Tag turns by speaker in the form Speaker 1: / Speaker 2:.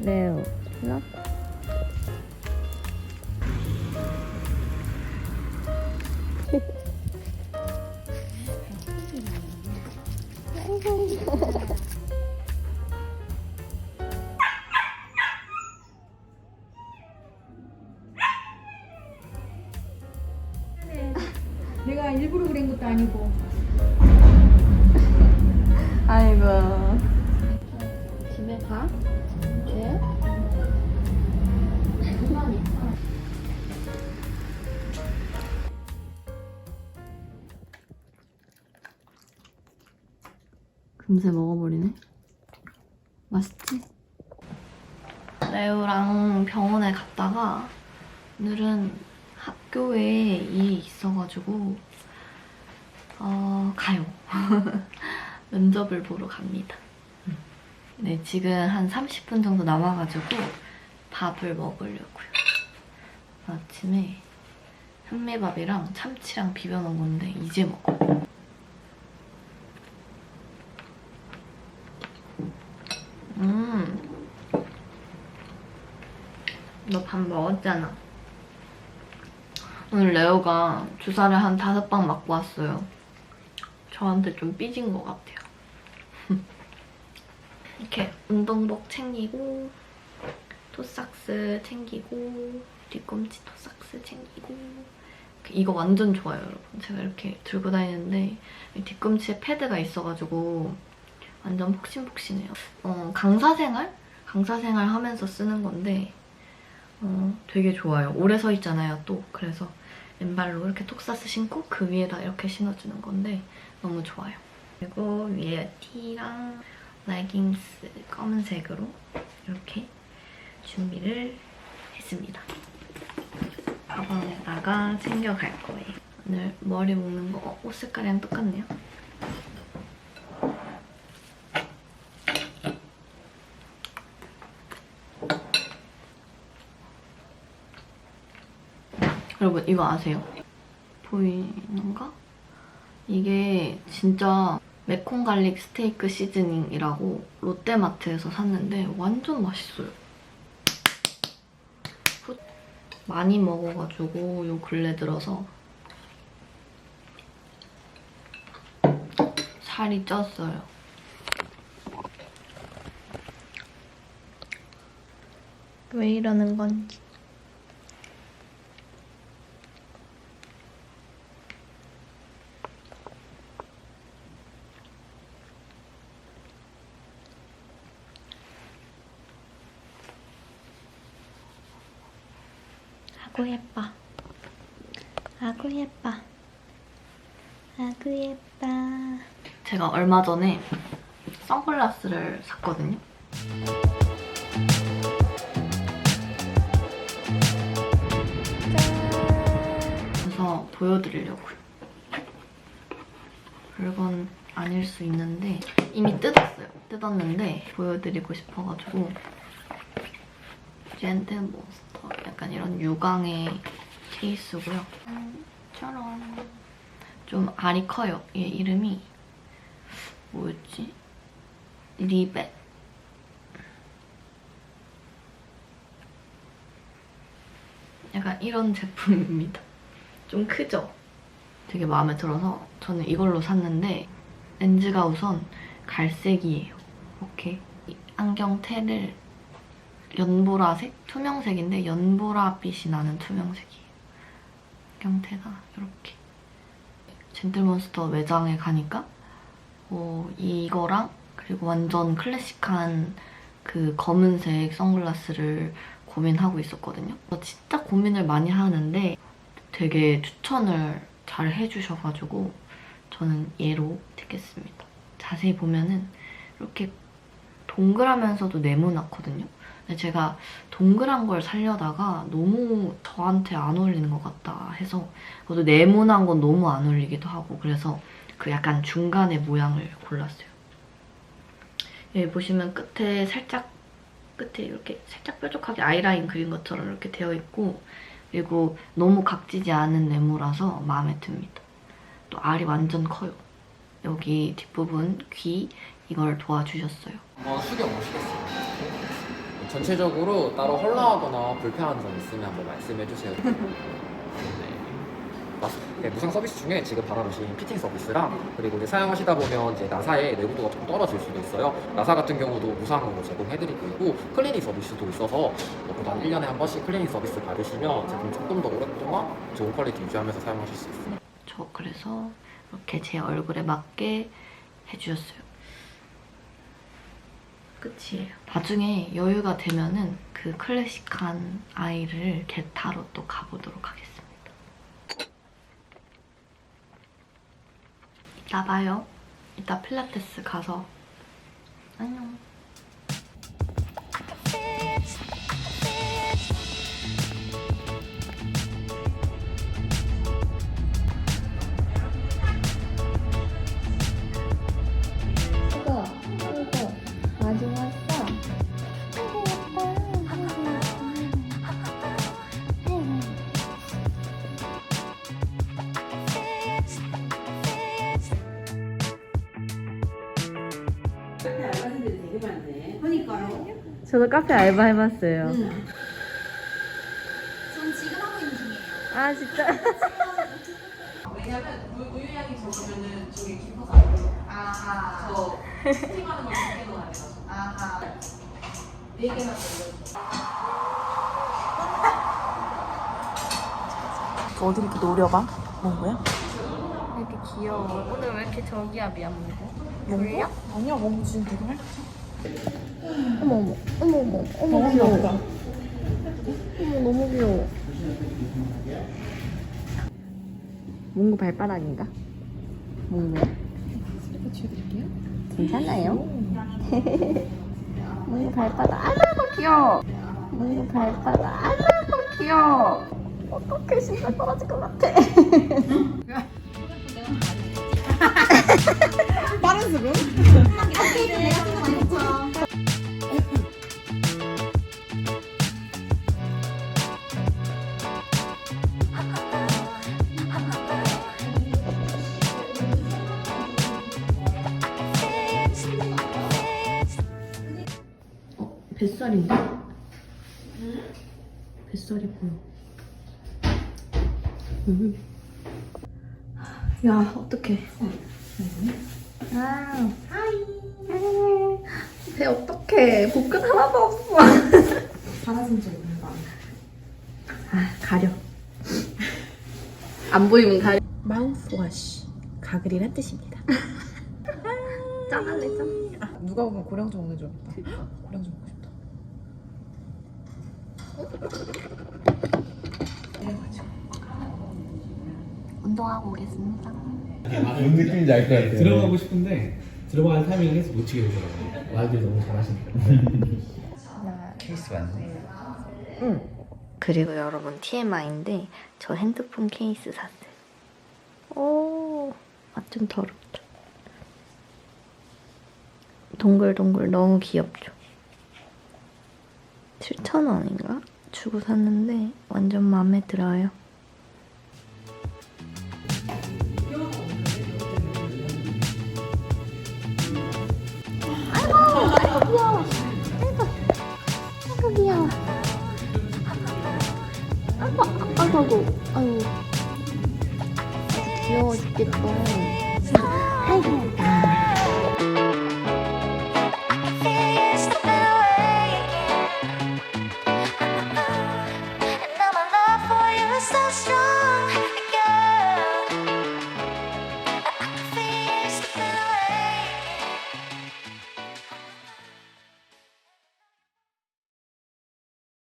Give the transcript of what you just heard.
Speaker 1: 레오 너
Speaker 2: 내가 일부러 그런 것도 아니고.
Speaker 1: 아이고. 집에 가? 금세 먹어버리네 맛있지? 레오랑 병원에 갔다가 오늘은 학교에 일이 있어가지고 어, 가요 면접을 보러 갑니다. 네, 지금 한 30분 정도 남아가지고 밥을 먹으려고요. 아침에 현미밥이랑 참치랑 비벼 놓은 건데 이제 먹어요. 너 밥 먹었잖아. 오늘 레오가 주사를 한 다섯 방 맞고 왔어요. 저한테 좀 삐진 것 같아요. 이렇게 운동복 챙기고 토삭스 챙기고 뒤꿈치 토삭스 챙기고 이거 완전 좋아요 여러분 제가 이렇게 들고 다니는데 이 뒤꿈치에 패드가 있어가지고 완전 폭신폭신해요 어, 강사생활? 강사생활 하면서 쓰는 건데 어, 되게 좋아요 오래 서 있잖아요 또 그래서 왼발로 이렇게 톡사스 신고 그 위에다 이렇게 신어주는 건데 너무 좋아요 그리고 위에 티랑 레깅스 검은색으로 이렇게 준비를 했습니다. 가방에다가 챙겨갈 거예요. 오늘 머리 묶는 거 어, 옷 색깔이랑 똑같네요. 여러분 이거 아세요? 보이는가? 이게 진짜 매콤 갈릭 스테이크 시즈닝이라고 롯데마트에서 샀는데 완전 맛있어요. 후- 많이 먹어가지고 요 근래 들어서 살이 쪘어요. 왜 이러는 건지. 아구 예뻐. 아구 예뻐. 아구 예뻐. 제가 얼마 전에 선글라스를 샀거든요. 그래서 보여드리려고요. 별건 아닐 수 있는데 이미 뜯었어요. 뜯었는데 보여드리고 싶어가지고 젠트 몬스터 약간 이런 유광의 케이스고요. 짜란. 좀 알이 커요. 얘 이름이 뭐였지? 리벳. 약간 이런 제품입니다. 좀 크죠? 되게 마음에 들어서 저는 이걸로 샀는데 렌즈가 우선 갈색이에요. 이렇게 이 안경테를 연보라색? 투명색인데 연보라빛이 나는 투명색이에요. 안경테가 이렇게 젠틀몬스터 매장에 가니까 어, 이거랑 그리고 완전 클래식한 그 검은색 선글라스를 고민하고 있었거든요. 저 진짜 고민을 많이 하는데 되게 추천을 잘 해주셔가지고 저는 얘로 택했습니다. 자세히 보면은 이렇게 동그라면서도 네모나거든요. 근데 제가 동그란 걸 살려다가 너무 저한테 안 어울리는 것 같다 해서 그것도 네모난 건 너무 안 어울리기도 하고 그래서 그 약간 중간의 모양을 골랐어요. 여기 보시면 끝에 살짝 끝에 이렇게 살짝 뾰족하게 아이라인 그린 것처럼 이렇게 되어 있고 그리고 너무 각지지 않은 네모라서 마음에 듭니다. 또 알이 완전 커요. 여기 뒷부분 귀 이걸 도와주셨어요.
Speaker 3: 한번 숙여 보시겠어요? 전체적으로 따로 헐렁하거나 불편한 점 있으면 한번 말씀해 주세요. 네. 네, 무상 서비스 중에 지금 바라보신 피팅 서비스랑 그리고 이제 사용하시다 보면 이제 나사의 내구도가 좀 떨어질 수도 있어요. 나사 같은 경우도 무상으로 제공해드리고 있고 클리닝 서비스도 있어서 뭐 보통 1년에 한 번씩 클리닝 서비스 받으시면 제품 조금 더 오랫동안 좋은 퀄리티 유지하면서 사용하실 수 있습니다.
Speaker 1: 저 그래서 이렇게 제 얼굴에 맞게 해주셨어요. 끝이에요. 나중에 여유가 되면은 그 클래식한 아이를 게타로 또 가보도록 하겠습니다. 이따 봐요. 이따 필라테스 가서 안녕.
Speaker 2: 그러니까요.
Speaker 4: 저도 카페 알바 해봤어요.
Speaker 2: 전 지금 하고 있는 중이에요.
Speaker 4: 아 진짜?
Speaker 5: 어디 이렇게 노려봐? 뭔 거야?
Speaker 4: 이렇게 귀여워. 오늘 왜 이렇게 저기야 미안 먹어?
Speaker 5: 뭔가? 아니야, 멍 지금 되게 할
Speaker 4: 어머 어머 어머 어머 어머 귀여워. 어머 너무 귀여워. 몽구 발바닥인가? 몽구. 스피커 치워드릴게요. 괜찮아요? 몽구 발바닥 아이고 귀여워. 몽구 발바닥 아이고 귀여워. 어떡해 심장 떨어질 것 같아.
Speaker 5: 빠른 수긍?
Speaker 1: 뱃살인데? 뱃살이 보여. 음. 야, 어떡해. 아, 하이. 배 어떡해. 복근 하나도 없어.
Speaker 5: 사라진 적 있는 거
Speaker 1: 아, 가려. 안 보이면 가려.
Speaker 5: 마우스와시 가글이란 뜻입니다.
Speaker 1: 짠할래, 짠.
Speaker 5: 아, 누가 보면 고량주 먹는 줄 알겠다. 고량주 먹고 싶다.
Speaker 1: 운동하고 오겠습니다.
Speaker 6: 뭔 느낌인지 알 것 같아요.
Speaker 7: 들어가고 싶은데 들어가는 타이밍을 해서 놓치게 되더라고요. 와이드 너무 잘하시니까.
Speaker 6: 케이스 맞네.
Speaker 1: 그리고 여러분 TMI인데 저 핸드폰 케이스 샀어요. 오, 아좀 더럽죠. 동글동글 너무 귀엽죠. 7,000원인가? 주고 샀는데 완전 마음에 들어요. 아이고 귀여워. 아이고, 아이고, 아이고. 아주 귀여워 죽겠다.